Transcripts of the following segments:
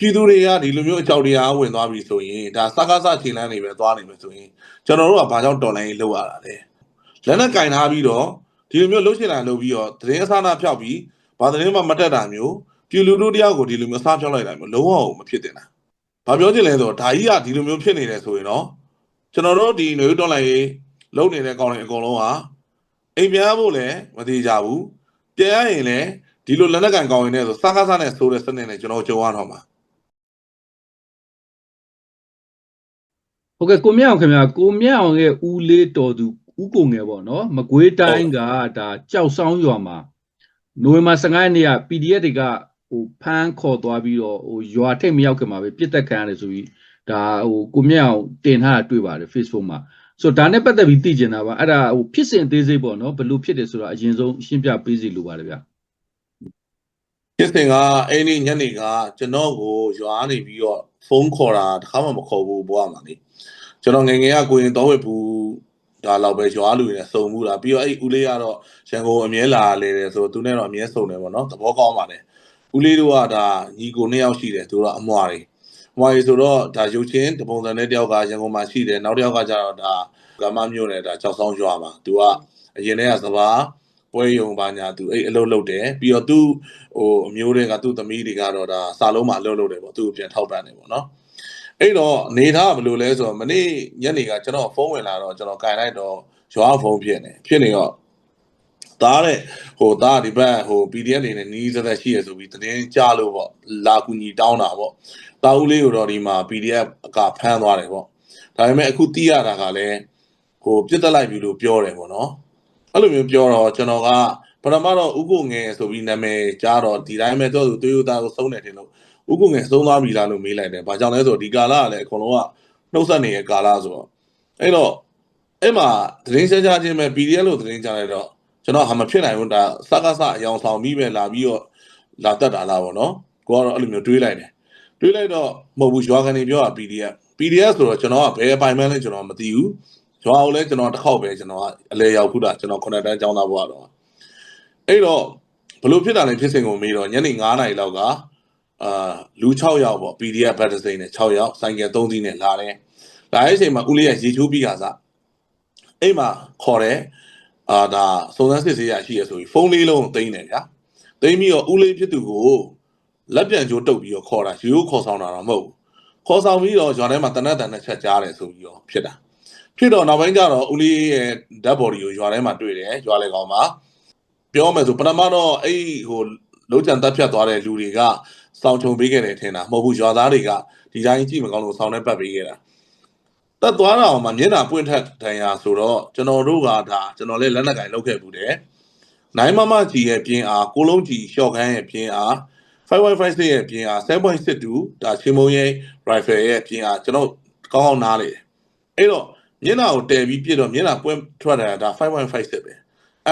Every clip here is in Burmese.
ပြည်သူတွေကဒီလိုမျိုးအကြောက်တရားဝင်သွားပြီဆိုရင်ဒါစကားစခြေလန်းနေပဲသွားနေမယ်ဆိုရင်ကျွန်တော်တို့ကဘာကြောင့်တော်လိုင်းလောက်ရတာလဲလက်နဲ့ကင်ထားပြီးတော့ဒီလိုမျိုးလှုပ်ရှင်လာလုပ်ပြီးတော့သတင်းအစားအနာဖျောက်ပြီးဘာသတင်းမှမတက်တာမျိုးပြည်လူတို့တယောက်ကိုဒီလိုမျိုးစားဖျောက်လိုက်တာမျိုးလုံးဝမဖြစ်တင်တာဘာပြောချင်လဲဆိုတော့ဒါကြီးကဒီလိုမျိုးဖြစ်နေတယ်ဆိုရင်တော့ကျွန်တော်တို့ဒီຫນွေဦးတော်လိုင်းရေးလုပ်နေတဲ့ကောင်းတွေအကုန်လုံးကအိမ်ပြန်ဖို့လည်းမသေးကြဘူးပြန်ရရင်လည်းဒီလိုလက်နက်ကင်ကောင်းရင်လည်းဆိုစကားစနဲ့ဆိုတဲ့စနစ်နဲ့ကျွန်တော်ကြုံရတော့မှာ ဟုတ်ကဲ့ကိုမြတ်အောင်ခင်ဗျာကိုမြတ်အောင်ရဲ့ဦးလေးတော်သူဦးကိုငယ်ပေါ့နော်မကွေးတိုင်းကဒါကြောက်ဆောင်ရွာမှာနိုဝင်ဘာ15ရက်နေ့က PDF တွေကဟိုဖမ်းခေါ်သွားပြီးတော့ဟိုရွာထိတ်မရောက်ခင်မှာပဲပြစ်တက်ခံရတယ်ဆိုပြီးဒါဟိုကိုမြတ်အောင်တင်ထားတာတွေ့ပါတယ် Facebook မှာဆိုတော့ဒါနဲ့ပတ်သက်ပြီးသိကျင်တာပါအဲ့ဒါဟိုဖြစ်စဉ်အသေးစိတ်ပေါ့နော်ဘယ်လိုဖြစ်တယ်ဆိုတာအရင်ဆုံးရှင်းပြပေးစီလိုပါတယ်ဗျာဖြစ်စဉ်ကအဲ့ဒီညနေကကျွန်တော်ကိုရွာနေပြီးတော့ဖုန်းခေါ်တာတစ်ခါမှမခေါ်ဘူးဘွားမှာလေ ကျွန်တော်ငယ်ငယ်ကကိုရင်တော်ဝက်ဘူးဒါတော့ပဲရွာလူတွေနဲ့စုံမှုလားပြီးတော့အဲ့ဦးလေးကတော့ရန်ကုန်အမြဲလာလေတယ်ဆိုတော့သူနဲ့တော့အမြဲစုံတယ်ပေါ့နော်သဘောကောင်းပါတယ်ဦးလေးတို့ကဒါညီကိုနှစ်ယောက်ရှိတယ်သူတို့ကအမွာတွေအမွာတွေဆိုတော့ဒါရုပ်ချင်းတပုံစံနဲ့တယောက်ကရန်ကုန်မှာရှိတယ်နောက်တစ်ယောက်ကကျတော့ဒါကမ္မမျိုးနဲ့ဒါကြောက်ဆောင်ရွာမှာသူကအရင်တည်းကစပါးပွဲယုံပါညာသူအဲ့အလုပ်လုပ်တယ်ပြီးတော့သူဟိုအမျိုးတွေကသူ့သမီးတွေကတော့ဒါစာလုံးမှာအလုပ်လုပ်တယ်ပေါ့သူ့ကိုပြန်ထောက်ပံ့တယ်ပေါ့နော် အဲ့တော့နေသားကဘယ်လိုလဲဆိုတော့မနေ့ညနေကကျွန်တော်ဖုန်းဝင်လာတော့ကျွန်တော်ကင်လိုက်တော့ရွာဖုန်းဖြစ်နေဖြစ်နေတော့ဒါတဲ့ဟိုဒါဒီဘက်ဟို PDF နေနဲ့နီးစက်သက်ရှိရဆိုပြီးသတင်းကြားလို့ပေါ့လာကူညီတောင်းတာပေါ့တာဦးလေးကိုတော့ဒီမှာ PDF ကဖမ်းသွားတယ်ပေါ့ဒါပေမဲ့အခုသိရတာကလည်းဟိုပြစ်တက်လိုက်ပြီလို့ပြောတယ်ပေါ့နော်အဲ့လိုမျိုးပြောတော့ကျွန်တော်ကပထမတော့ဥကိုငယ်ဆိုပြီးနာမည်ကြားတော့ဒီတိုင်းပဲတော့သူသွေးရသားကိုစုံးတယ်တင်လို့ ဥကိုငယ်သုံးသွားပြီလားလို့မေးလိုက်တယ်။ဘာကြောင့်လဲဆိုတော့ဒီကာလကလည်းအကုန်လုံးကနှုတ်ဆက်နေတဲ့ကာလဆိုတော့အဲ့တော့အဲ့မှာသတင်းစကြားချင်းပဲ PDF လို့သတင်းကြားလိုက်တော့ကျွန်တော်ဟာမဖြစ်နိုင်ဘူးဒါစကားစအယောင်ဆောင်ပြီးပဲလာပြီးတော့လာတက်တာလားပေါ့နော်။ကိုကတော့အဲ့လိုမျိုးတွေးလိုက်တယ်။တွေးလိုက်တော့မဟုတ်ဘူးရွာကနေပြောတာ PDF PDF ဆိုတော့ကျွန်တော်ကဘယ်အပိုင်မှန်းလဲကျွန်တော်မသိဘူး။ရွာကိုလည်းကျွန်တော်တစ်ခေါက်ပဲကျွန်တော်ကအလဲရောက်ခုတာကျွန်တော်ခုနှစ်တန်းကျောင်းသားဘဝတော့အဲ့တော့ဘလို့ဖြစ်တာလဲဖြစ်စဉ်ကိုမေးတော့ညနေ9:00နာရီလောက်က အာလူ6ယောက်ပေါ့ PDF ဘတ်တစိမ့်နဲ့6ယောက်ဆိုင်ကယ်3စီးနဲ့လာတယ်။လာတဲ့အချိန်မှာဦးလေးကရေချိုးပြီးခါစားအဲ့မှာခေါ်တယ်အာဒါစုံစမ်းစစ်ဆေးရရှိရဆိုပြီးဖုန်းလေးလုံးကိုသိမ်းတယ်ဗျာ။သိမ်းပြီးတော့ဦးလေးဖြစ်သူကိုလက်ပြန်ကြိုးတုပ်ပြီးတော့ခေါ်တာရိုးရိုးခေါ်ဆောင်တာတော့မဟုတ်ဘူး။ခေါ်ဆောင်ပြီးတော့ဂျွန်ထဲမှာတနက်တန်နဲ့ချက်ကြားတယ်ဆိုပြီးတော့ဖြစ်တာ။ဖြစ်တော့နောက်ပိုင်းကျတော့ဦးလေးရဲ့ dead body ကိုရွာထဲမှာတွေ့တယ်ရွာလေကောင်မှာပြောမယ်ဆိုပထမတော့အဲ့ဟိုလုံးချန်တက်ဖြတ်သွားတဲ့လူတွေက စောင်းချုံပေးခဲ့တယ်ထင်တာမဟုတ်ဘူးရွာသားတွေကဒီတိုင်းကြည့်မကောင်းလို့စောင်းနဲ့ပတ်ပေးခဲ့တာတက်သွားတာအောင်မှမျက်နှာပွင့်ထက်တန်ရာဆိုတော့ကျွန်တော်တို့ကဒါကျွန်တော်လည်းလက်နက်ကင်လောက်ခဲ့ဘူးတယ်နိုင်မမကြီးရဲ့ပြင်းအားကိုလုံးကြီးရှော့ခန်းရဲ့ပြင်းအား515ရဲ့ပြင်းအား7.62ဒါချင်းမုံရဲ့ rifle ရဲ့ပြင်းအားကျွန်တော်ကောင်းကောင်းနားလေတယ်အဲ့တော့မျက်နှာကိုတည်ပြီးပြစ်တော့မျက်နှာပွင့်ထွက်တာဒါ5.56ပဲ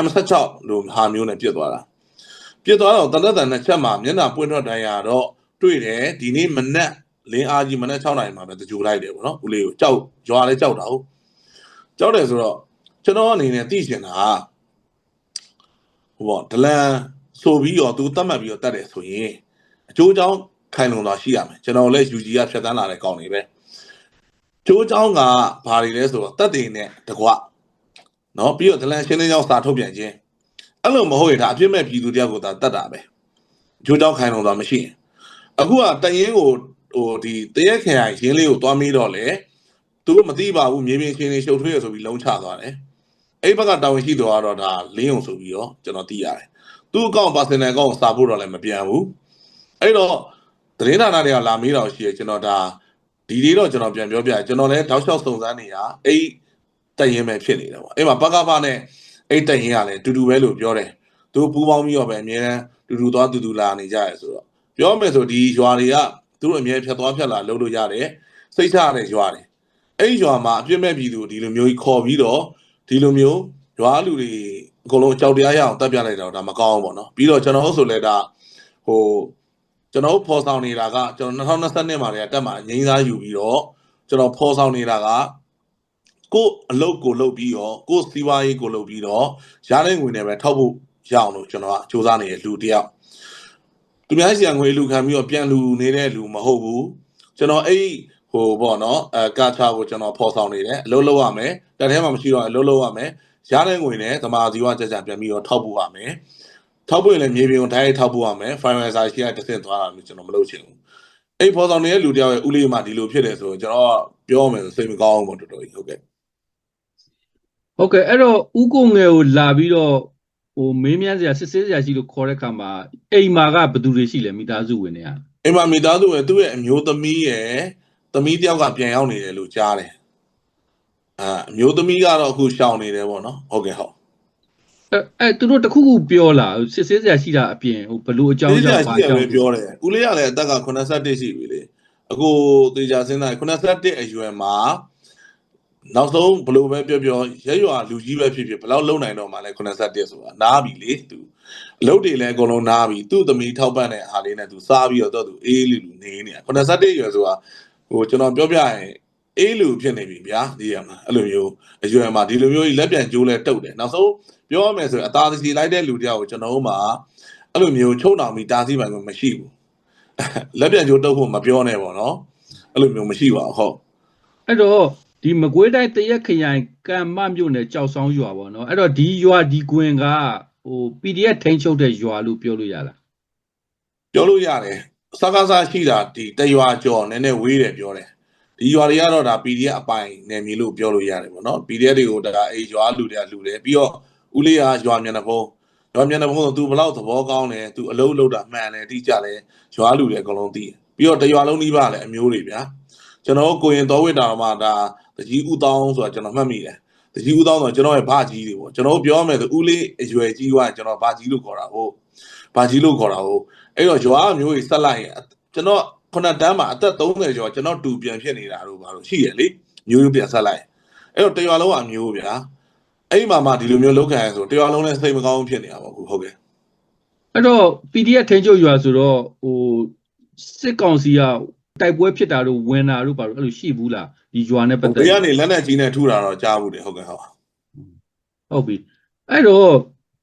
M16 လို့ဟာမျိုးနဲ့ပြစ်သွားတာ ပြစ်သွားတော့တလက်တန်နဲ့ချက်မှာမျက်နှာပွင့်ထွက်တိုင်းရတော့တွေ့တယ်ဒီနေ့မနက်လင်းအားကြီးမနက်6နာရီမှာပဲတကြိုလိုက်တယ်ပေါ့နော်ဦးလေးကိုကြောက်ရွာလဲကြောက်တာဟုတ်ကြောက်တယ်ဆိုတော့ကျွန်တော်အနေနဲ့သိချင်တာကဟိုပေါ့ဒလန်ဆိုပြီးတော့သူတတ်မှတ်ပြီးတော့တတ်တယ်ဆိုရင်အကျိုးအကြောင်းခိုင်လုံသွားရှိရမယ်ကျွန်တော်လည်း UG ကဖြတ်တန်းလာတဲ့ကောင်းနေပဲ ကျိုးเจ้าကဘာတွေလဲဆိုတော့တက်တင်နဲ့တကွเนาะပြီးတော့ဒလန်ရှင်းလင်းကြောင်းစာထုတ်ပြန်ခြင်း အဲ့လိုမဟုတ်ရင်ဒါအပြစ်မဲ့ပြည်သူတယောက်ကိုသာတတ်တာပဲဂျိုးတောက်ခိုင်တော်သာမရှိရင်အခုကတရင်ကိုဟိုဒီတရက်ခရိုင်ရင်းလေးကိုသွားမေးတော့လေသူတို့မသိပါဘူးမြေပြင်ချင်းချင်းရှုပ်ထွေးရဆိုပြီးလုံးချသွားတယ်အဲ့ဘက်ကတာဝန်ရှိသူကတော့ဒါလင်းုံဆိုပြီးတော့ကျွန်တော်သိရတယ်သူ့အကောင့် personal account ကိုစာဖို့တော့လည်းမပြန်ဘူးအဲ့တော့သတင်းဌာနတွေကလာမေးတော့ရှိရကျွန်တော်ဒါဒီလေးတော့ကျွန်တော်ပြန်ပြောပြကျွန်တော်လည်းတောက်လျှောက်စုံစမ်းနေတာအဲ့တရင်ပဲဖြစ်နေတယ်ပေါ့အဲ့မှာပကပနဲ့ အဲ့တက်ရင်ကလည်းတူတူပဲလို့ပြောတယ်သူပူပေါင်းပြီးတော့ပဲအများတန်းတူတူသွားတူတူလာနေကြရဲဆိုတော့ပြောမယ်ဆိုဒီရွာတွေကသူတို့အများဖြတ်သွားဖြတ်လာလုပ်လို့ရတယ်စိတ်ချရတဲ့ရွာတွေအဲ့ရွာမှာအပြစ်မဲ့ပြည်သူဒီလိုမျိုးကြီးခေါ်ပြီးတော့ဒီလိုမျိုးရွာလူတွေအကုန်လုံးအကြောက်တရားရအောင်တက်ပြလိုက်တော့ဒါမကောင်းဘူးပေါ့နော်ပြီးတော့ကျွန်တော်ဆိုလဲဒါဟိုကျွန်တော်ဖော်ဆောင်နေတာကကျွန်တော်2022မှာတည်းကတက်မှာငိမ့်သားယူပြီးတော့ကျွန်တော်ဖော်ဆောင်နေတာက ကို့အလုပ်ကိုလုပ်ပြီးတော့ကို့စီးပွားရေးကိုလုပ်ပြီးတော့ရတဲ့ငွေနဲ့ပဲထောက်ဖို့ရအောင်လို့ကျွန်တော်ကစူးစမ်းနေတဲ့လူတစ်ယောက်သူများစီကငွေလူခံပြီးတော့ပြန်လူနေတဲ့လူမဟုတ်ဘူးကျွန်တော်အဲ့ဟိုပေါ့နော်အဲကာချာကိုကျွန်တော်ဖော်ဆောင်နေတယ်အလုပ်လုပ်ရမယ်တက်ထဲမှာမရှိတော့အလုပ်လုပ်ရမယ်ရတဲ့ငွေနဲ့သမာဓိဝကြကြပြန်ပြီးတော့ထောက်ပို့ရမယ်ထောက်ပို့ရင်လည်းမြေပြင်ကိုတိုင်းထောက်ပို့ရမယ် finalizer ရှိရတစ်ဆင့်သွားတာမျိုးကျွန်တော်မလုပ်ချင်ဘူးအဲ့ဖော်ဆောင်နေတဲ့လူတယောက်ရဲ့ဥလေးမှာဒီလိုဖြစ်တယ်ဆိုတော့ကျွန်တော်ပြောမယ်ဆိုစိတ်မကောင်းဘူးပေါ့တော်တော်ကြီးဟုတ်ကဲ့ ဟုတ်ကဲ့အဲ့တော့ဥကုံငယ်ကိုလာပြီးတော့ဟိုမေးမြန်းစရာစစ်ဆေးစရာရှိလို့ခေါ်တဲ့ခါမှာအိမ်မာကဘယ်သူတွေရှိလဲမိသားစုဝင်တွေကအိမ်မှာမိသားစုရဲ့သူ့ရဲ့အမျိုးသမီးရဲ့သမီးတယောက်ကပြန်ရောက်နေတယ်လို့ကြားတယ်အာအမျိုးသမီးကတော့အခုရှောင်နေတယ်ပေါ့နော်ဟုတ်ကဲ့ဟုတ်အဲ့အဲ့သူတို့တစ်ခုခုပြောလာစစ်ဆေးစရာရှိတာအပြင်ဟိုဘလို့အကြောင်းတေးကြကြောင့်ရှိဘာတယ်ကြောပဲင့်ပြောတယ်ဦးလေးကလည်းအသက်က81ရှိပြီလေအခုတေးကြစဉ်းစား81အရွယ်မှာ နောက်ဆုံးဘလို့ပဲပြောပြောရက်ရွာလူကြီးပဲဖြစ်ဖြစ်ဘယ်လောက်လုံနိုင်တော့မှလဲ81ဆိုတာနားပြီလေသူအလုပ်တွေလည်းအကုန်လုံးနားပြီသူ့သမီးထောက်ပံ့တဲ့အားလေးနဲ့သူစားပြီးတော့သူအေးလူလူနေနေတာ81အရွယ်ဆိုတာဟိုကျွန်တော်ပြောပြရင်အေးလူဖြစ်နေပြီဗျာဒီရမှာအဲ့လိုမျိုးအရွယ်မှာဒီလိုမျိုးကြီးလက်ပြန်ကျိုးလဲတုတ်တယ်နောက်ဆုံးပြောရမယ်ဆိုရင်အသားစီလိုက်တဲ့လူတယောက်ကိုကျွန်တော်တို့မှာအဲ့လိုမျိုးချုံတော်မီတားစီပိုင်ကမရှိဘူးလက်ပြန်ကျိုးတုတ်ဖို့မပြောနဲ့ပေါ့နော်အဲ့လိုမျိုးမရှိပါဘူးဟုတ်အဲ့တော့ ဒီမကွေးတိုင်းတရက်ခရိုင်ကံမမြို့နယ်ကြောက်ဆောင်ရွာပေါ့နော်အဲ့တော့ဒီရွာဒီကွင်ကဟို PDF ထိန်းချုပ်တဲ့ရွာလို့ပြောလို့ရလားပြောလို့ရတယ်စကားစားရှိတာဒီတရွာကျော်နည်းနည်းဝေးတယ်ပြောတယ်ဒီရွာတွေကတော့ဒါ PDF အပိုင်နယ်မြေလို့ပြောလို့ရတယ်ပေါ့နော် PDF တွေကိုဒါအေးရွာလူတွေကလူတယ်ပြီးတော့ဦးလေးကရွာမျက်နှာဖုံးရွာမျက်နှာဖုံးဆို तू ဘလောက်သဘောကောင်းတယ် तू အလုံးလုံးတာမှန်တယ်တိကျတယ်ရွာလူတွေအကုန်လုံးသိတယ်ပြီးတော့တရွာလုံးနှီးပါလည်းအမျိုးတွေဗျာကျွန်တော်ကိုရင်တော်ဝိတာမှာဒါ တကြီးဦးတောင်းဆိုတာကျွန်တော်မှတ်မိတယ်တကြီးဦးတောင်းဆိုကျွန်တော်ရဲ့ဘာကြီးတွေပေါ့ကျွန်တော်ပြောမယ်ဆိုဦးလေးအရွယ်ကြီးကကျွန်တော်ဘာကြီးလို့ခေါ်တာဟုတ်ဘာကြီးလို့ခေါ်တာဟုတ်အဲ့တော့ရွာအမျိုးကြီးဆက်လိုက်ရင်ကျွန်တော်ခုနတန်းမှာအသက်30ကျော်ကျွန်တော်တူပြန်ဖြစ်နေတာတို့ဘာလို့ရှိရလေမျိုးရိုးပြန်ဆက်လိုက်အဲ့တော့တရွာလုံးကအမျိုးဗျာအဲ့ဒီမှာမှဒီလိုမျိုးလောက်ခံရဆိုတရွာလုံးလည်းစိတ်မကောင်းဖြစ်နေတာပေါ့ခုဟုတ်ကဲ့အဲ့တော့ PDF ထိန်းချုပ်ရွာဆိုတော့ဟိုစစ်ကောင်စီကတိုက်ပွဲဖြစ်တာတို့ဝင်တာတို့ဘာလို့အဲ့လိုရှိဘူးလား ဒီရွာနဲ့ပတ်သက်ဘေးပြီးကနေလက်နဲ့ကြီးနဲ့ထူတာတော့ကြားဘူးတယ်ဟုတ်ကဲ့ဟုတ်ဟုတ်ပြီအဲ့တော့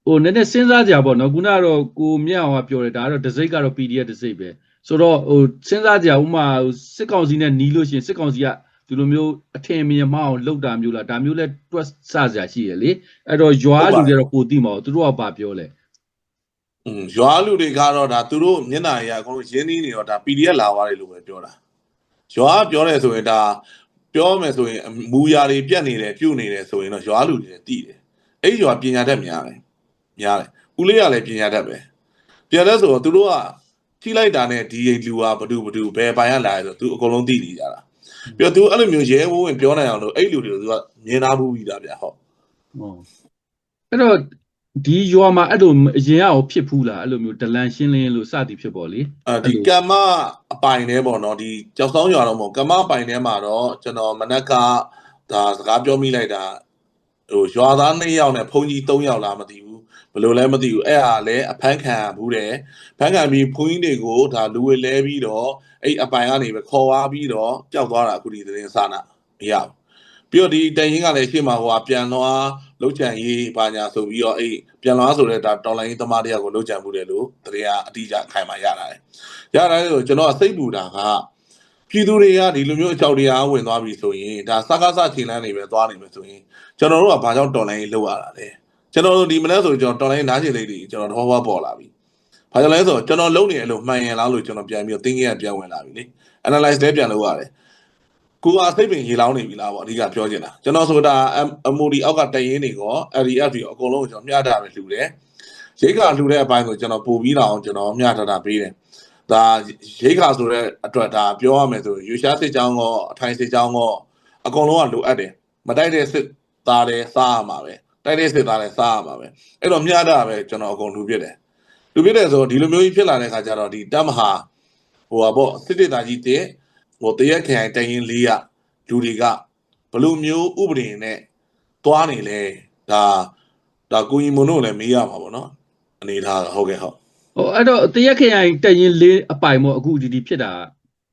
ဟိုနည်းနည်းစဉ်းစားကြပါတော့ခုနကတော့ကိုမြတ်အောင်ကပြောတယ်ဒါကတော့ဒစိတ်ကတော့ PDF ဒစိတ်ပဲဆိုတော့ဟိုစဉ်းစားကြဥမာဟိုစစ်ကောင်စီနဲ့နီးလို့ရှရင်စစ်ကောင်စီကဒီလိုမျိုးအထင်မြင်မအောင်လောက်တာမျိုးလားဒါမျိုးလဲတွက်ဆစရာရှိရလေအဲ့တော့ရွာလူတွေတော့ကိုသိမှာသူတို့ကဘာပြောလဲอืมရွာလူတွေကတော့ဒါသူတို့မျက်နှာရအကုန်လုံးရင်းနှီးနေတော့ဒါ PDF လာသွားတယ်လို့ပဲပြောတာရွာကပြောတယ်ဆိုရင်ဒါ ပြောမယ်ဆိုရင်မူရာတွေပြက်နေတယ်ပြုတ်နေတယ်ဆိုရင်တော့ရွာလူတွေလည်းသိတယ်အဲ့ဒီရွာပညာတတ်များတယ်များတယ်ဦးလေးကလည်းပညာတတ်ပဲပညာတတ်ဆိုတော့သူတို့ကထိလိုက်တာနဲ့ဒီလူကဘဒုဘဒုဘယ်ပိုင်ရလာလဲဆိုသူအကုန်လုံးသိနေကြတာပြီးတော့သူအဲ့လိုမျိုးရဲဝုန်းဝင်ပြောနိုင်အောင်လို့အဲ့လူတွေကိုသူကမြင်သားမှုပြီးသားဗျာဟုတ်ဟုတ်အဲ့တော့ ဒီရွာမှာအဲ့လိုအရင်ကရောဖြစ်ဘူးလားအဲ့လိုမျိုးဒလန်ရှင်းလင်းလို့စသည်ဖြစ်ပေါ်လေအဲဒီကမ္မအပိုင်ထဲပေါ့နော်ဒီကြောက်ဆောင်ရွာတော့မဟုတ်ကမ္မအပိုင်ထဲမှာတော့ကျွန်တော်မနက်ကဒါစကားပြောမိလိုက်တာဟိုရွာသား2ယောက်နဲ့ဘုန်းကြီး3ယောက်လားမသိဘူးဘယ်လိုလဲမသိဘူးအဲ့ဟာလည်းအဖမ်းခံဘူးတယ်ဖမ်းခံပြီးဘုန်းကြီးတွေကိုဒါလူဝဲလဲပြီးတော့အဲ့အပိုင်ကနေပဲခေါ်သွားပြီးတော့ကြောက်သွားတာအခုဒီသတင်းစာနာမရဘူးပြီးတော့ဒီတန်ရင်ကလည်းရှေ့မှာဟိုကပြန်သွား လောက်ချန်ရေးပါညာဆိုပြီးတော့အဲ့ပြန်သွားဆိုတဲ့ဒါတော်လိုင်းသမားတယောက်ကိုလောက်ချန်မှုတယ်လို့သတင်းကအတိအကျခိုင်မာရတာလေရတာလေဆိုကျွန်တော်စိတ်ပူတာကပြည်သူတွေကဒီလိုမျိုးအကြောက်တရားဝင်သွားပြီဆိုရင်ဒါစကားစချိန်လန်းနေပဲသွားနေမယ်ဆိုရင်ကျွန်တော်တို့ကဘာကြောင့်တော်လိုင်းလောက်ရတာလဲကျွန်တော်တို့ဒီမနေ့ဆိုကျွန်တော်တော်လိုင်းနားကျင်လေးတွေကျွန်တော်တော့ပေါ်လာပြီဘာကြောင့်လဲဆိုတော့ကျွန်တော်လုံနေတယ်လို့မှန်ရင်လားလို့ကျွန်တော်ပြန်ပြီးတော့သင်ကြီးကပြန်ဝင်လာပြီလေ analyze လည်းပြန်လုပ်ရတယ် ကိုကစိတ်ပင်ရေလောင်းနေပြီလားပေါ့အဓိကပြောချင်တာကျွန်တော်ဆိုတာ MOD အောက်ကတရင်တွေကော LDF တွေအကုန်လုံးကျွန်တော်မျှတာပဲလှူတယ်ရိတ်ကလှူတဲ့အပိုင်းကိုကျွန်တော်ပို့ပြီးတော့ကျွန်တော်မျှတာတာပေးတယ်ဒါရိတ်ခါဆိုတဲ့အတွက်ဒါပြောရမယ်ဆိုယူရှားစစ်ကြောင်းကောအထိုင်စစ်ကြောင်းကောအကုန်လုံးကလိုအပ်တယ်မတိုက်တဲ့စစ်သားတယ်စားရမှာပဲတိုက်တဲ့စစ်သားတယ်စားရမှာပဲအဲ့တော့မျှတာပဲကျွန်တော်အကုန်လှူပြစ်တယ်လှူပြစ်တယ်ဆိုတော့ဒီလိုမျိုးကြီးဖြစ်လာတဲ့ခါကျတော့ဒီတပ်မဟာဟိုပါပေါ့စစ်တေတာကြီးတဲ့ ဟိုတရက်ခရိုင်တရင်လေးရလူတွေကဘလို့မျိုးဥပဒေနဲ့တွားနေလဲဒါဒါကိုကြီးမွန်တို့လည်းမေးရမှာပေါ့နော်အနေထားကဟုတ်ကဲ့ဟုတ်ဟိုအဲ့တော့တရက်ခရိုင်တရင်လေးအပိုင်မို့အခုဒီဒီဖြစ်တာ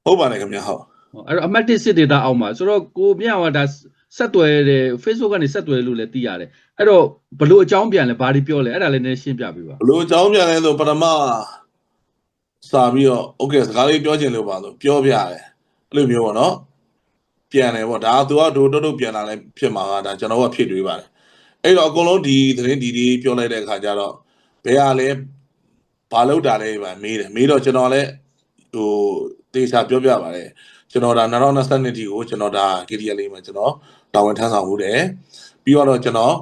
ဟုတ်ပါတယ်ခင်ဗျာဟုတ်ဟိုအဲ့တော့အမတ်တစ်စစ်ဒေတာအောက်မှာဆိုတော့ကိုမြတ်အောင်ကဒါဆက်သွယ်တယ် Facebook ကနေဆက်သွယ်လို့လည်းသိရတယ်အဲ့တော့ဘလို့အကြောင်းပြန်လဲဘာတွေပြောလဲအဲ့ဒါလည်းနည်းရှင်းပြပေးပါဘလို့အကြောင်းပြန်လဲဆိုပထမစာပြီးတော့ okay စကားလေးပြောချင်လို့ပါဆိုပြောပြရတယ် အဲ့လိုမျိုးပေါ့နော်ပြန်တယ်ပေါ့ဒါကသူကဒိုတုတ်တုတ်ပြန်လာလဲဖြစ်မှာကဒါကျွန်တော်ကဖြစ်တွေးပါတယ်အဲ့တော့အကုန်လုံးဒီသတင်းဒီဒီပြောလိုက်တဲ့အခါကျတော့ဘယ်ဟာလဲဘာလို့တာလဲပါမေးတယ်မေးတော့ကျွန်တော်လည်းဟိုတေချာပြောပြပါတယ်ကျွန်တော်ဒါ2022တီကိုကျွန်တော်ဒါ KDL လေးမှာကျွန်တော်တာဝန်ထမ်းဆောင်မှုတယ်ပြီးတော့ကျွန်တော်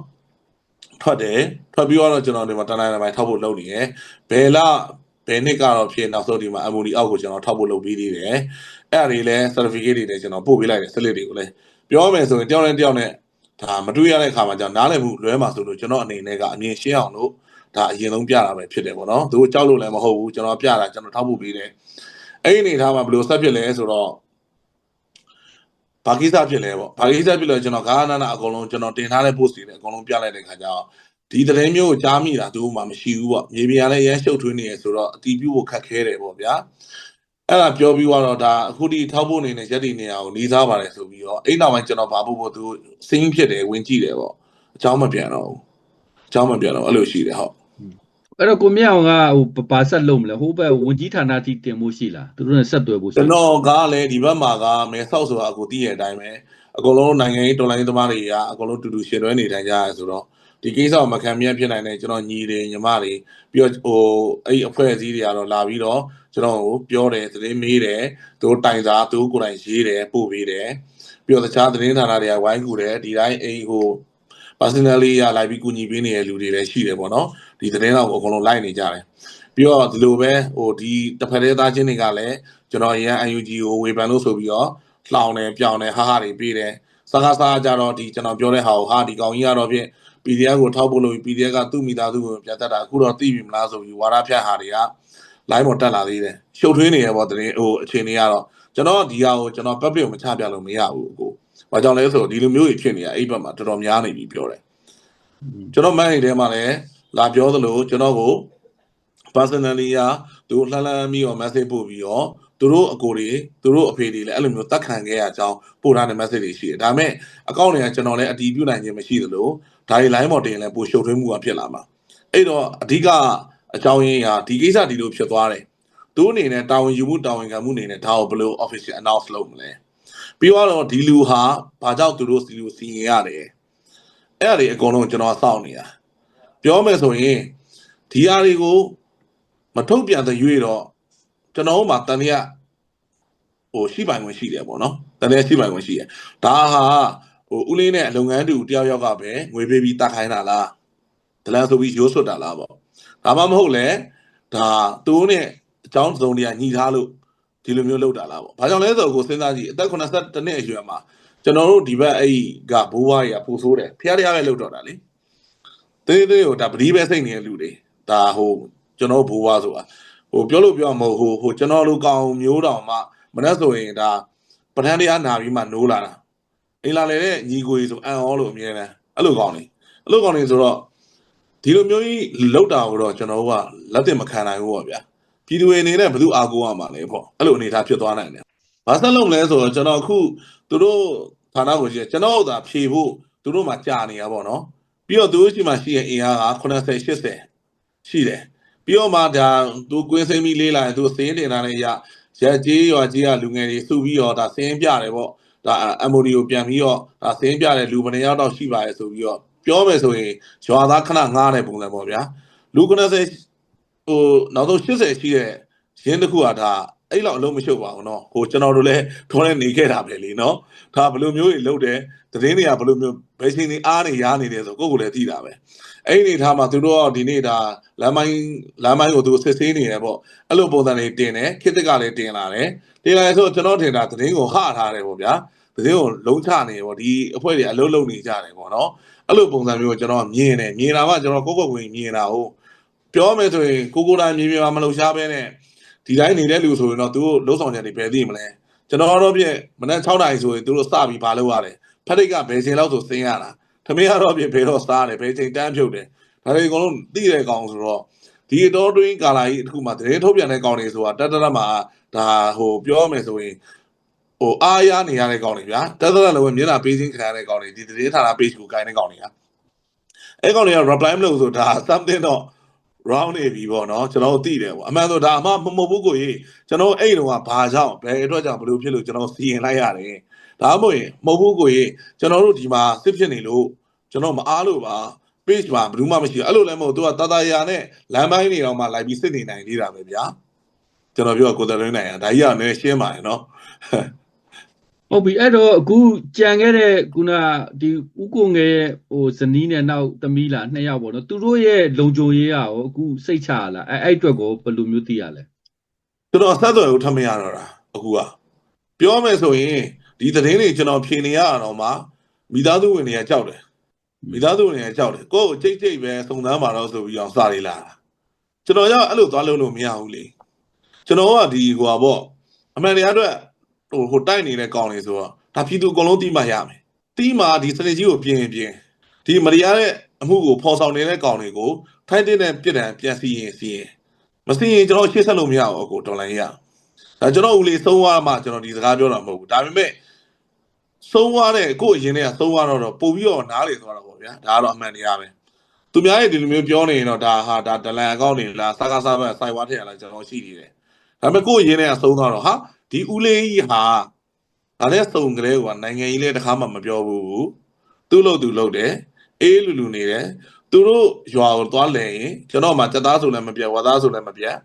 ထွက်တယ်ထွက်ပြီးတော့ကျွန်တော်ဒီမှာတနင်္လာနေ့ထောက်ဖို့လုပ်နေရယ်ဘယ်လဘယ်နှစ်ကတော့ဖြစ်နောက်ဆုံးဒီမှာ MOD အောက်ကိုကျွန်တော်ထောက်ဖို့လုပ်ပြီးသေးတယ် အဲ့ဒါတွေလည်း certificate တွေလည်းကျွန်တော်ပို့ပေးလိုက်တယ် slip တွေကိုလည်းပြောမယ်ဆိုရင်တယောက်နဲ့တယောက်နဲ့ဒါမတွေ့ရတဲ့အခါမှာじゃနားလည်မှုလွဲမှာဆိုလို့ကျွန်တော်အနေနဲ့ကအမြင်ရှင်းအောင်လို့ဒါအရင်ဆုံးပြတာပဲဖြစ်တယ်ပေါ့နော်သူတို့ကြောက်လို့လည်းမဟုတ်ဘူးကျွန်တော်ပြတာကျွန်တော်ထောက်ဖို့ပေးတယ်အဲ့ဒီအနေထားမှာဘယ်လိုဆက်ဖြစ်လဲဆိုတော့ဘာကိစ္စဖြစ်လဲပေါ့ဘာကိစ္စဖြစ်လဲကျွန်တော်ဂါနာနာအကုန်လုံးကျွန်တော်တင်ထားတဲ့ post တွေလည်းအကုန်လုံးပြလိုက်တဲ့ခါကျတော့ဒီသတင်းမျိုးကိုကြားမိတာသူမှမရှိဘူးပေါ့မြေပြင်ကလည်းရမ်းရှုပ်ထွေးနေရဆိုတော့အတီးပြုတ်ဖို့ခက်ခဲတယ်ပေါ့ဗျာ အဲ့ဒါပြောပြီးတော့ဒါအခုဒီထောက်ဖို့အနေနဲ့ရက်ဒီနေရာကိုနေစားပါတယ်ဆိုပြီးတော့အဲ့နောက်ပိုင်းကျွန်တော်ဘာဖို့ဖို့သူစင်းဖြစ်တယ်ဝင်ကြည့်တယ်ပေါ့အကြောင်းမပြန်တော့ဘူးအကြောင်းမပြန်တော့အဲ့လိုရှိတယ်ဟုတ်အဲ့တော့ကိုမြအောင်ကဟိုဘာဆက်လုပ်မလဲဟိုဘက်ဝင်ကြီးဌာနတိတင်ဖို့ရှိလားသူတို့နဲ့ဆက်သွယ်ဖို့ရှိကျွန်တော်ကလည်းဒီဘက်မှာကမဲဆောက်ဆိုတာကိုသိရတဲ့အတိုင်းပဲအကုန်လုံးနိုင်ငံရေးတော်လိုင်းသမားတွေကအကုန်လုံးတူတူရှင်တွဲနေထိုင်ကြရဆိုတော့ ဒီကိစ္စကိုမခံမြတ်ဖြစ်နိုင်တဲ့ကျွန်တော်ညီတွေညီမတွေပြီးတော့ဟိုအဲ့ဒီအဖွဲ့အစည်းတွေကတော့လာပြီးတော့ကျွန်တော်ကိုပြောတယ်သတင်းမေးတယ်သူတို့တိုင်စာသူတို့ကိုယ်တိုင်ရေးတယ်ပို့ပေးတယ်ပြီးတော့တခြားသတင်းဌာနတွေကဝိုင်းကူတယ်ဒီတိုင်းအိမ်ဟို personally ရလိုက်ပြီးကူညီပေးနေတဲ့လူတွေလည်းရှိတယ်ပေါ့နော်ဒီသတင်းတော့အကုန်လုံးလိုက်နေကြတယ်ပြီးတော့ဒီလိုပဲဟိုဒီတစ်ဖက်သေးသားချင်းတွေကလည်းကျွန်တော်ရန် UNG ကိုဝေဖန်လို့ဆိုပြီးတော့လှောင်တယ်ပြောင်းတယ်ဟာဟာတွေပေးတယ်စကားစားကြတော့ဒီကျွန်တော်ပြောတဲ့ဟာကိုဟာဒီကောင်ကြီးကတော့ဖြင့် PDF ကိုထောက်ဖို့လို့ PDF ကသူ့မိသားစုကိုပြတ်တတ်တာအခုတော့သိပြီမလားဆိုပြီးဝါရဖြတ်ဟာတွေက line ပေါ်တက်လာသေးတယ်ရှုပ်ထွေးနေရပေါ့သတင်းဟိုအခြေအနေကတော့ကျွန်တော်ဒီဟာကိုကျွန်တော် public ကိုမချပြလို့မရဘူးအကိုဘာကြောင့်လဲဆိုတော့ဒီလိုမျိုးကြီးဖြစ်နေတာအဲ့ဘက်မှာတော်တော်များနေပြီပြောတယ်ကျွန်တော်မန်နေထဲမှာလည်းလာပြောသလိုကျွန်တော်ကို personally ကသူလှမ်းလှမ်းပြီးတော့ message ပို့ပြီးတော့ သူတို့အကိုတွေသူတို့အဖေတွေလည်းအဲ့လိုမျိုးတတ်ခံခဲ့ရအကြောင်းပို့ထားတဲ့ message တွေရှိတယ်ဒါပေမဲ့အကောင့်တွေကကျွန်တော်လည်းအတီးပြုနိုင်ခြင်းမရှိသလိုဒါတွေ line ပေါ်တင်လည်းပို့ရှုပ်ထွေးမှုကဖြစ်လာမှာအဲ့တော့အဓိကအကြောင်းရင်းကဒီကိစ္စဒီလိုဖြစ်သွားတယ်သူအနေနဲ့တာဝန်ယူမှုတာဝန်ခံမှုအနေနဲ့ဒါကိုဘယ်လို official announce လုပ်မလဲပြီးတော့ဒီလူဟာဘာကြောင့်သူတို့စီလူစီရင်ရတယ်အဲ့ဒါတွေအကုန်လုံးကျွန်တော်စောင့်နေတာပြောမယ်ဆိုရင်ဒီအားတွေကိုမထုတ်ပြန်တဲ့ရွေတော့ ကျွန်တော်တို့မှာတန်ရဟိုရှိပိုင်ဝင်ရှိတယ်ပေါ့နော်တန်ရရှိပိုင်ဝင်ရှိတယ်ဒါဟာဟိုဦးလေးနဲ့လုပ်ငန်းတူတယောက်ယောက်ကပဲငွေပေးပြီးတတ်ခိုင်းတာလားဒလန်ဆိုပြီးရိုးဆွတ်တာလားပေါ့ဒါမှမဟုတ်လဲဒါသူတို့နဲ့အကြောင်းစုံတွေကညီထားလို့ဒီလိုမျိုးလုပ်တာလားပေါ့ဘာကြောင့်လဲဆိုတော့ကိုစဉ်းစားကြည့်အသက်82နှစ်အရွယ်မှာကျွန်တော်တို့ဒီဘက်အဲ့ကဘိုးဘွားကြီးကပူဆိုးတယ်ဖျားတရားပဲလုပ်တော့တာလေသေးသေးကိုဒါပတိပဲစိတ်နေတဲ့လူတွေဒါဟိုကျွန်တော်ဘိုးဘွားဆိုတာ ဟိုပြောလို့ပြောမှာမဟုတ်ဟိုဟိုကျွန်တော်လူကောင်မျိုးတောင်မှမနှက်ဆိုရင်ဒါပဋ္ဌာန်းတရားနာပြီးမှနိုးလာတာအင်လာလေတဲ့ညီကိုကြီးဆိုအန်အောလို့အမြဲတမ်းအဲ့လိုကောင်းနေအဲ့လိုကောင်းနေဆိုတော့ဒီလိုမျိုးကြီးလောက်တာကိုတော့ကျွန်တော်တို့ကလက်တင်မခံနိုင်ဘူးပေါ့ဗျာပြည်သူတွေအနေနဲ့ဘယ်သူအားကိုးရမှာလဲပေါ့အဲ့လိုအနေထားဖြစ်သွားနိုင်တယ်ဘာဆက်လုပ်မလဲဆိုတော့ကျွန်တော်အခုသူတို့ဌာနကိုကြီးကျွန်တော်တို့သာဖြေဖို့သူတို့မှကြာနေရပါတော့ပြီးတော့သူတို့ရှိမှရှိရဲ့အင်အားက80 80ရှိတယ် ပြီးတော့မှဒါသူကွင်းစိမ့်ပြီးလေးလာရင်သူစင်းတင်လာတဲ့ရရက်ကြီးရွာကြီးကလူငယ်တွေစုပြီးတော့ဒါစင်းပြတယ်ပေါ့ဒါ MOD ကိုပြန်ပြီးတော့ဒါစင်းပြတယ်လူဘယ်နှယောက်တော့ရှိပါရဲ့ဆိုပြီးတော့ပြောမယ်ဆိုရင်ရွာသားခဏငားတဲ့ပုံစံပေါ့ဗျာလူ90ဟိုနောက်ဆုံး80ရှိတဲ့ရင်းတစ်ခုကဒါ အဲ့လောက်အလုံးမရှုပ်ပါဘူးနော်ဟိုကျွန်တော်တို့လည်းထုံးနဲ့နေခဲ့တာပဲလေနော်ဒါဘယ်လိုမျိုးတွေလုပ်တယ်သတင်းတွေကဘယ်လိုမျိုးဘယ်ချိန်တွေအားနေရားနေတယ်ဆိုကိုယ့်ကိုယ်လည်းသိတာပဲအဲ့ဒီထားမှာသူတို့ကဒီနေ့ဒါလမ်းမိုင်းလမ်းမိုင်းကိုသူစစ်ဆေးနေတယ်ပေါ့အဲ့လိုပုံစံတွေတင်တယ်ခေတ်သက်ကလည်းတင်လာတယ်တင်လာရဆိုကျွန်တော်ထင်တာသတင်းကိုဟထားတယ်ပေါ့ဗျာသတင်းကိုလုံးချနေပေါ့ဒီအဖွဲ့တွေအလုံးလုံးနေကြတယ်ပေါ့နော်အဲ့လိုပုံစံမျိုးကိုကျွန်တော်မြင်တယ်မြင်တာကကျွန်တော်ကိုယ့်ကိုယ်ကိုမြင်တာဟုတ်ပြောမယ်ဆိုရင်ကိုကိုယ်တိုင်မြင်မြင်မှမလုံရှားပဲနဲ့ ဒီတိုင်းနေတဲ့လူဆိုရင်တော့သူတို့လုံးဆောင်ချက်တွေဘယ်သိမလဲကျွန်တော်တော့ပြည့်မနက်6နာရီဆိုရင်သူတို့စပြီးဘာလုပ်ရတယ်ဖက်တိတ်ကဘယ်ချိန်လောက်ဆိုစင်းရတာထမင်းကတော့ပြည့်ဘယ်တော့စားတယ်ဘယ်ချိန်တန်းဖြုတ်တယ်ဒါတွေအကုန်လုံးသိတဲ့ကောင်ဆိုတော့ဒီအတော်တွင်းကာလာကြီးတစ်ခုမှသတင်းထုတ်ပြန်တဲ့ကောင်တွေဆိုတာတတ်တတ်မှာဒါဟိုပြောမယ်ဆိုရင်ဟိုအားရနေရတဲ့ကောင်တွေဗျာတတ်တတ်လည်းမျက်နှာပေးခြင်းခံရတဲ့ကောင်တွေဒီသတင်းဌာန page ကိုကိုင်တဲ့ကောင်တွေကအဲကောင်တွေက reply မလုပ်ဆိုဒါ something တော့ round နေပြီပေါ့နော်ကျွန်တော်တို့သိတယ်ပေါ့အမှန်ဆိုဒါအမှမမဟုတ်ဘူးကိုကြီးကျွန်တော်အဲ့တုန်းကဘာကြောင့်ဘယ်အတွက်ကြောင့်ဘယ်လိုဖြစ်လို့ကျွန်တော်စီရင်လိုက်ရတယ်ဒါမှမဟုတ်ရင်မဟုတ်ဘူးကိုကြီးကျွန်တော်တို့ဒီမှာစစ်ဖြစ်နေလို့ကျွန်တော်မအားလို့ပါ page မှာဘယ်သူမှမရှိဘူးအဲ့လိုလည်းမဟုတ်သူကတာတာယာနဲ့လမ်းပိုင်းတွေတော့မှလိုက်ပြီးစစ်နေနိုင်သေးတာပဲဗျာကျွန်တော်ပြောကိုယ်တော်ရင်းနိုင်อ่ะဒါကြီးကလည်းရှင်းပါတယ်နော် ဟုတ်ပြီအဲ့တော့အခုကြံခဲ့တဲ့ခုနဒီဥကိုငယ်ရဲ့ဟိုဇနီးနဲ့နောက်သမီးလားနှစ်ယောက်ပေါ့နော်သူတို့ရဲ့လုံခြုံရေးကရောအခုစိတ်ချရလားအဲ့အဲ့အတွက်ကိုဘယ်လိုမျိုးသိရလဲကျွန်တော်ဆက်သွယ်ကိုထပ်မရတော့တာအခုကပြောမယ်ဆိုရင်ဒီသတင်းတွေကျွန်တော်ဖြေနေရတော့မှမိသားစုဝင်တွေကကြောက်တယ်မိသားစုဝင်တွေကကြောက်တယ်ကိုယ့်ကိုကြိတ်ကြိတ်ပဲစုံစမ်းပါတော့ဆိုပြီးအောင်စာတွေလာတာကျွန်တော်ရောက်အဲ့လိုသွားလို့လို့မရဘူးလေကျွန်တော်ကဒီဟိုပါပေါ့အမှန်တရားအတွက် ဟိုဟိုတိုက်နေတဲ့ကောင်တွေဆိုတော့ဒါပြည်သူအကုန်လုံးတိမှရမယ်တိမှဒီစနစ်ကြီးကိုပြင်ရင်ပြင်ဒီမတရားတဲ့အမှုကိုဖော်ဆောင်နေတဲ့ကောင်တွေကိုထိုင်းတဲ့ပြစ်ဒဏ်ပြန်စီရင်စီရင်မစီရင်ကျွန်တော်ရှေ့ဆက်လို့မရဘူးအကိုဒေါ်လာကြီးရဒါကျွန်တော်ဦးလေးသုံးသွားမှကျွန်တော်ဒီစကားပြောတာမဟုတ်ဘူးဒါပေမဲ့သုံးသွားတဲ့ကိုယ့်အရင်ကသုံးသွားတော့ပို့ပြီးတော့နားလေသွားတာပေါ့ဗျာဒါကတော့အမှန်တရားပဲသူများရဲ့ဒီလိုမျိုးပြောနေရင်တော့ဒါဟာဒါဒလန်အကောင့်တွေလားစကားစားပဲစိုက်ဝါထည့်ရလားကျွန်တော်ရှိနေတယ်ဒါပေမဲ့ကိုယ့်အရင်ကသုံးသွားတော့ဟာ ဒီဦးလေးကြီးဟာဒါလည်းစုံကလေးကနိုင်ငံကြီးလည်းတစ်ခါမှမပြောဘူးသူ့လို့သူလို့တယ်အေးလူလူနေတယ်သူတို့ရွာကိုသွားလဲရင်ကျွန်တော်မှစက်သားဆိုလည်းမပြတ်ဝါသားဆိုလည်းမပြတ်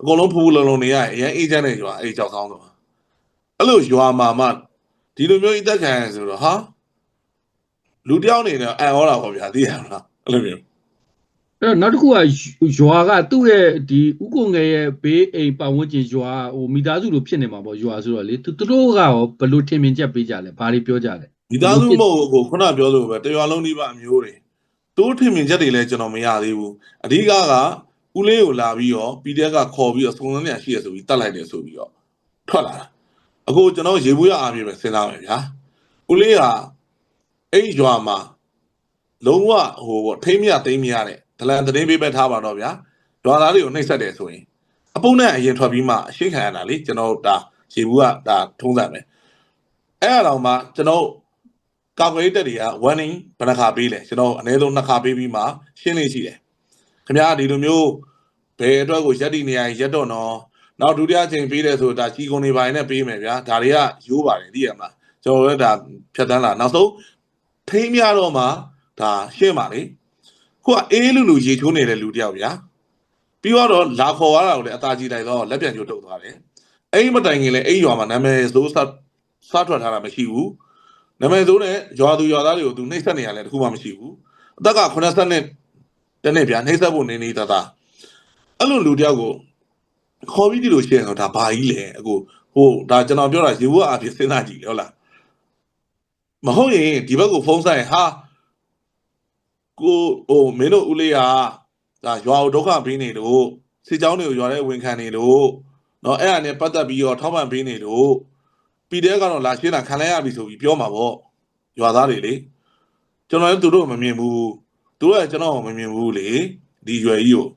အကုန်လုံးဖူဖူလုံလုံနေရရင်အရင်အေးချမ်းနေရွာအေးကြောက်ဆောင်တော့အဲ့လိုရွာမှာမှဒီလိုမျိုးအသက်ခံရဆိုတော့ဟာလူတယောက်နေတော့အံ့ဩတာပေါ့ဗျာသိရမလားအဲ့လိုမျိုးအဲ့ တော့နောက်တစ်ခုကရွာကသူ့ရဲ့ဒီဥကိုငယ်ရဲ့ဘေးအိမ်ပတ်ဝန်းကျင်ရွာဟိုမိသားစုလိုဖြစ်နေမှာပေါ့ရွာဆိုတော့လေသူသူတို့ကရောဘယ်လိုထင်မြင်ချက်ပေးကြလဲဘာတွေပြောကြလဲမိသားစုမဟုတ်ကိုခုနပြောလို့ပဲတရွာလုံးဒီပါအမျိုးတွေတိုးထင်မြင်ချက်တွေလည်းကျွန်တော်မရသေးဘူးအဓိကကဦးလေးကိုလာပြီးတော့ PDF ကခေါ်ပြီးတော့စုံစမ်းနေရှိရဆိုပြီးတတ်လိုက်တယ်ဆိုပြီးတော့ထွက်လာတာအခုကျွန်တော်ရေဘူးရအားပြပဲစဉ်းစားမယ်ဗျာဦးလေးကအဲ့ဒီရွာမှာလုံးဝဟိုပေါ့ထိမ့်မြသိမ့်မြတဲ့ ဒလန်သတင်းပေးပဲထားပါတော့ဗျာရွာသားတွေကိုနှိပ်စက်တယ်ဆိုရင်အပုံနဲ့အရင်ထွက်ပြီးမှအရှိခံရတာလေကျွန်တော်ဒါရေဘူးကဒါထုံးစံပဲအဲ့အတော့မှကျွန်တော်ကာကွယ်ရေးတပ်တွေက warning ဘယ်နှခါပေးလဲကျွန်တော်အနည်းဆုံးနှစ်ခါပေးပြီးမှရှင်းနေရှိတယ်ခင်ဗျားဒီလိုမျိုးဘယ်အတွက်ကိုရက်တီနေရရင်ရက်တော့နော်နောက်ဒုတိယအချိန်ပေးတယ်ဆိုဒါကြီးကုန်နေပါရင်လည်းပေးမယ်ဗျာဒါတွေကရိုးပါတယ်သိရမလားကျွန်တော်လည်းဒါဖြတ်တန်းလာနောက်ဆုံးထိမ့်မြတော့မှဒါရှင်းပါလေ ခုကအေးလူလူရေချိုးနေတဲ့လူတယောက်ဗျာပြီးတော့လာခေါ်ရတာကိုလည်းအသာကြီးလိုက်တော့လက်ပြန်ကျုပ်ထုတ်သွားတယ်အဲ့ဒီမတိုင်ခင်လည်းအဲ့ဒီရွာမှာနာမည်စိုးစစားထွက်ထားတာမရှိဘူးနာမည်ဆိုးနဲ့ရွာသူရွာသားတွေကိုသူနှိပ်စက်နေရလဲတခုမှမရှိဘူးအသက်က80နှစ်တနေ့ဗျာနှိပ်စက်ဖို့နေနေတသားအဲ့လိုလူတယောက်ကိုခေါ်ပြီးဒီလိုရှင်းတော့ဒါဘာကြီးလဲအခုဟိုဒါကျွန်တော်ပြောတာရေဘူးအဖြစ်စဉ်းစားကြည့်လေဟုတ်လားမဟုတ်ရင်ဒီဘက်ကိုဖုန်းဆိုင်ဟာ ကိုဟိုမင်းတို့ဦးလေးကဒါရွာကိုဒုက္ခပေးနေလို့စစ်ကြောင်းတွေကိုရွာထဲဝင်ခံနေလို့เนาะအဲ့ဒါနဲ့ပတ်သက်ပြီးတော့ထောက်ပံ့ပေးနေလို့ PDF ကတော့လာရှင်းတာခံလိုက်ရပြီဆိုပြီးပြောမှာပေါ့ရွာသားတွေလေကျွန်တော်လည်းသူတို့မမြင်ဘူးသူတို့ကကျွန်တော်မမြင်ဘူးလေဒီရွယ်ကြီးကို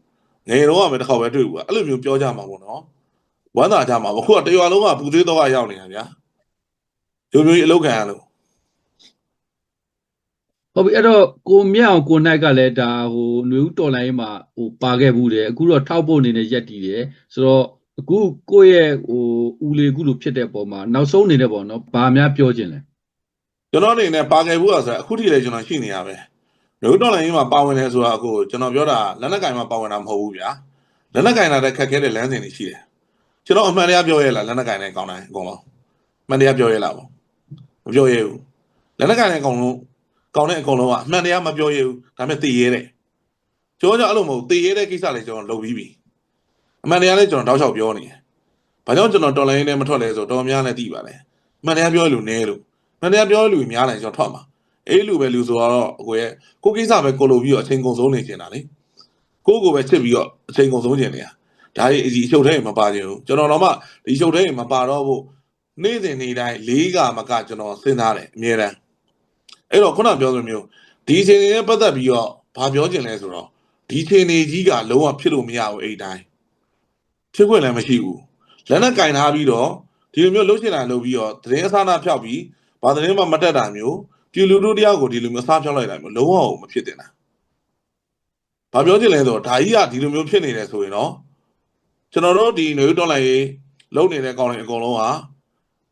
ငယ်တော့ကပဲတစ်ခေါက်ပဲတွေ့ဘူးအဲ့လိုမျိုးပြောကြမှာပေါ့နော်ဝမ်းသာကြမှာပေါ့ခုကတရွာလုံးကပူသေးတော့ကရောက်နေတာဗျာရုံမျိုးကြီးအလောက်ခံရလို့ ဟုတ်ပြီအဲ့တော့ကိုမြတ်အောင်ကိုနိုင်ကလည်းဒါဟိုຫນွေဦးတော်လိုင်းမှာဟိုပါခဲ့ဘူးတယ်အခုတော့ထောက်ဖို့အနေနဲ့ရက်တည်တယ်ဆိုတော့အခုကိုယ့်ရဲ့ဟိုဦးလေးအခုလိုဖြစ်တဲ့ပုံမှာနောက်ဆုံးအနေနဲ့ပေါ့နော်ဘာများပြောခြင်းလဲ ကျွန်တော်အနေနဲ့ပါခဲ့ဘူးอ่ะဆိုတော့အခုထိလည်းကျွန်တော်ရှိနေရပဲရုပ်တော်လိုင်းကြီးမှာပါဝင်တယ်ဆိုတာအခုကျွန်တော်ပြောတာလက်နက်ကင်မှာပါဝင်တာမဟုတ်ဘူးဗျာလက်နက်ကင်လာတဲ့ခက်ခဲတဲ့လမ်းစဉ်တွေရှိတယ်ကျွန်တော်အမှန်တရားပြောရဲလားလက်နက်ကင်နဲ့ကောင်းတိုင်းအကုန်လုံးအမှန်တရားပြောရဲလားပေါ့မပြောရဲဘူးလက်နက်ကင်နဲ့အကုန်လုံး ကောင်းတဲ့အကုန်လုံးကအမှန်တရားမပြောရဲဘူးဒါပေမဲ့သိရဲတယ်ကျွန်တော်ကြောင့်အဲ့လိုမဟုတ်သိရဲတဲ့ကိစ္စလေးကျွန်တော်လုပ်ပြီးပြီအမှန်တရားလေးကျွန်တော်တောက်လျှောက်ပြောနေတယ်ဘာကြောင့်ကျွန်တော်တော်လိုင်းနဲ့မထွက်လဲဆိုတော့တော်များနဲ့သိပါလေအမှန်တရားပြောရလို့နဲလို့။မန်တရားပြောလူများလိုက်ကျွန်တော်ထွက်မှာ။အေးလူပဲလူဆိုတော့အကိုရဲ့ကိုကိစ္စပဲကိုလိုပြီးတော့အချိန်ကုန်ဆုံးနေကျင်တာလေ။ကိုကိုပဲချစ်ပြီးတော့အချိန်ကုန်ဆုံးကျင်နေတာ။ဒါကြီးအဒီအချုပ်ထဲမှာမပါချင်ဘူး။ကျွန်တော်တော့မှဒီအချုပ်ထဲမှာမပါတော့ဘူး။နေ့စဉ်နေ့တိုင်းလေးကမကကျွန်တော်စဉ်းစားတယ်အမြဲတမ်း။ အဲ့တော့ခုနပြောသလိုမျိုးဒီအချိန်တွေနဲ့ပတ်သက်ပြီးတော့ဘာပြောချင်လဲဆိုတော့ဒီအချိန်တွေကြီးကလုံးဝဖြစ်လို့မရဘူးအဲ့ဒီတိုင်း။ဖြစ်ခွင့်လည်းမရှိဘူး။လက်နဲ့ကင်ထားပြီးတော့ဒီလိုမျိုးလှုပ်ရှင်တာလုပ်ပြီးတော့သတင်းအစားအနာဖြောက်ပြီးဘာသတင်းမှမတက်တာမျိုးပြည်လူတို့တယောက်ကိုဒီလိုမျိုးစားဖြောင်းလိုက်တာမျိုးလုံးဝမဖြစ်တင်တာဘာပြောချင်လဲဆိုတော့ဒါကြီးကဒီလိုမျိုးဖြစ်နေတယ်ဆိုရင်တော့ကျွန်တော်တို့ဒီနေတော်လိုင်းရေးလုံနေတဲ့ကောင်တွေအကုန်လုံးဟာ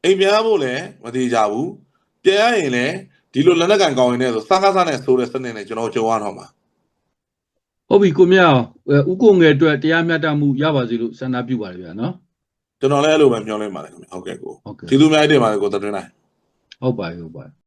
အိမ်ပြန်ဖို့လည်းမသေးကြဘူးပြန်ရရင်လည်း ဒီလိုလက်နက်ကန်ကောင်တွေနဲ့ဆိုစားကားစားနဲ့ဆိုးတဲ့စနစ်နဲ့ကျွန်တော်ကြုံရတော့မှာဟုတ်ပြီကိုမြအောင်အဲဥကိုငယ်အတွက်တရားမျှတမှုရပါစေလို့ဆန္ဒပြုပါတယ်ဗျာနော်ကျွန်တော်လည်းအဲ့လိုပဲမျှော်လင့်ပါတယ်ခင်ဗျဟုတ်ကဲ့ကိုဟုတ်ကဲ့ကျေးဇူးအများကြီးတင်ပါတယ်ကိုသတွင်းနိုင်ဟုတ်ပါပြီဟုတ်ပါပြီ